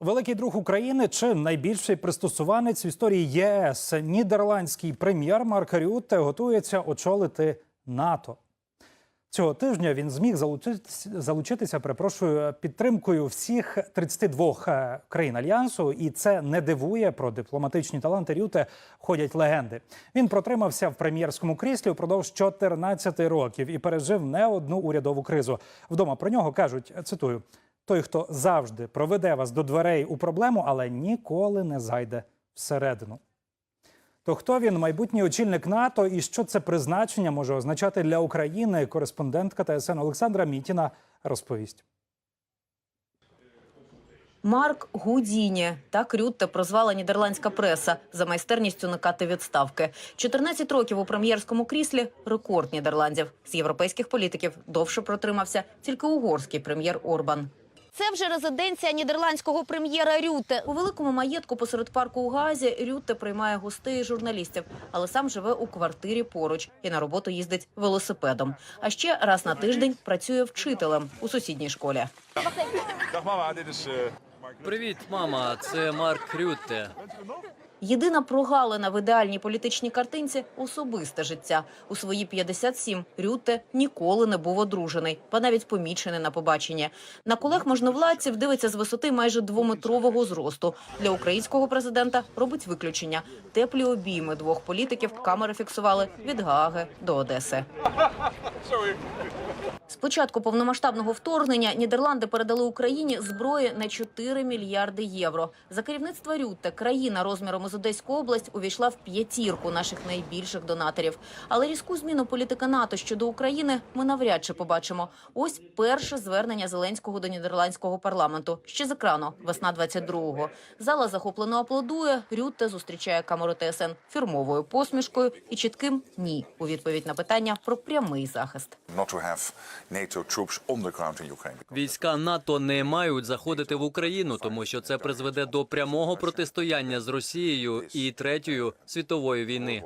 Великий друг України чи найбільший пристосуванець в історії ЄС нідерландський прем'єр Марк Рютте готується очолити НАТО. Цього тижня він зміг залучитися, залучитися, перепрошую, підтримкою всіх 32 е, країн альянсу, і це не дивує. Про дипломатичні таланти Рюте ходять легенди. Він протримався в прем'єрському кріслі впродовж 14 років і пережив не одну урядову кризу. Вдома про нього кажуть, цитую: той, хто завжди проведе вас до дверей у проблему, але ніколи не зайде всередину. То хто він, майбутній очільник НАТО, і що це призначення може означати для України? Кореспондентка ТСН Олександра Мітіна розповість. Марк Гудіні так Рютте прозвала нідерландська преса за майстерність уникати відставки. 14 років у прем'єрському кріслі рекорд нідерландів з європейських політиків довше протримався тільки угорський прем'єр Орбан. Це вже резиденція нідерландського прем'єра Рюте. У великому маєтку посеред парку у Газі Рюте приймає гостей і журналістів, але сам живе у квартирі поруч і на роботу їздить велосипедом. А ще раз на тиждень працює вчителем у сусідній школі. Привіт, мама. Це Марк Рютте. Єдина прогалина в ідеальній політичній картинці особисте життя. У свої 57 Рютте ніколи не був одружений, ба навіть помічений на побаченні. На колег можновладців дивиться з висоти майже двометрового зросту. Для українського президента робить виключення. Теплі обійми двох політиків камери фіксували від Гааги до Одеси. З початку повномасштабного вторгнення Нідерланди передали Україні зброї на 4 мільярди євро. За керівництва Рютте країна розміром із Одеську область увійшла в п'ятірку наших найбільших донаторів. Але різку зміну політики НАТО щодо України ми навряд чи побачимо. Ось перше звернення Зеленського до нідерландського парламенту ще з екрану весна 22-го. Зала захоплено аплодує. Рютте зустрічає камеру ТСН фірмовою посмішкою і чітким ні у відповідь на питання про прямий захист. Війська НАТО не мають заходити в Україну, тому що це призведе до прямого протистояння з Росією і третьою світової війни.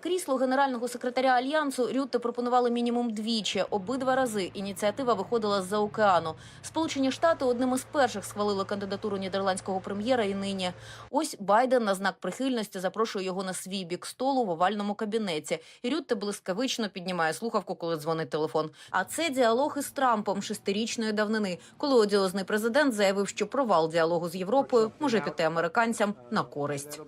Крісло генерального секретаря альянсу Рютте пропонували мінімум двічі. Обидва рази ініціатива виходила з-за океану. Сполучені Штати одним із перших схвалили кандидатуру нідерландського прем'єра. І нині ось Байден на знак прихильності запрошує його на свій бік столу в овальному кабінеті. І Рютте блискавично піднімає слухавку, коли дзвонить телефон. А це діалог із Трампом шестирічної давнини, коли одіозний президент заявив, що провал діалогу з Європою може піти американцям на користь.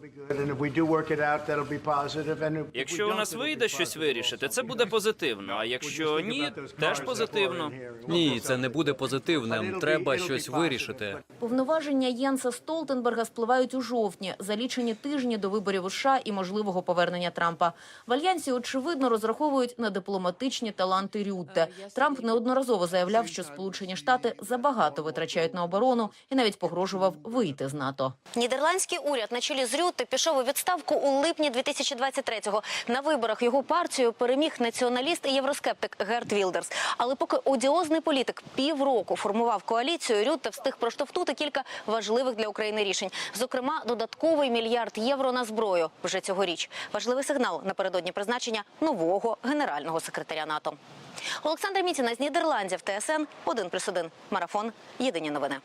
Якщо у нас вийде щось вирішити, це буде позитивно. А якщо ні, теж позитивно. Ні, це не буде позитивним. Треба щось вирішити. Повноваження Єнса Столтенберга спливають у жовтні, за лічені тижні до виборів у США і можливого повернення Трампа. В альянсі очевидно розраховують на дипломатичні таланти Рютте. Трамп неодноразово заявляв, що Сполучені Штати забагато витрачають на оборону і навіть погрожував вийти з НАТО. Нідерландський уряд на чолі з Рюте пішов у відставку у липні 2023-го. На виборах його партію переміг націоналіст і євроскептик Герт Вілдерс. Але поки одіозний політик півроку формував коаліцію, Рюте встиг проштовхнути кілька важливих для України рішень. Зокрема, додатковий мільярд євро на зброю вже цьогоріч. Важливий сигнал напередодні призначення нового генерального секретаря НАТО. Олександр Мітіна з Нідерландів, ТСН 1+,1. Марафон. Єдині новини.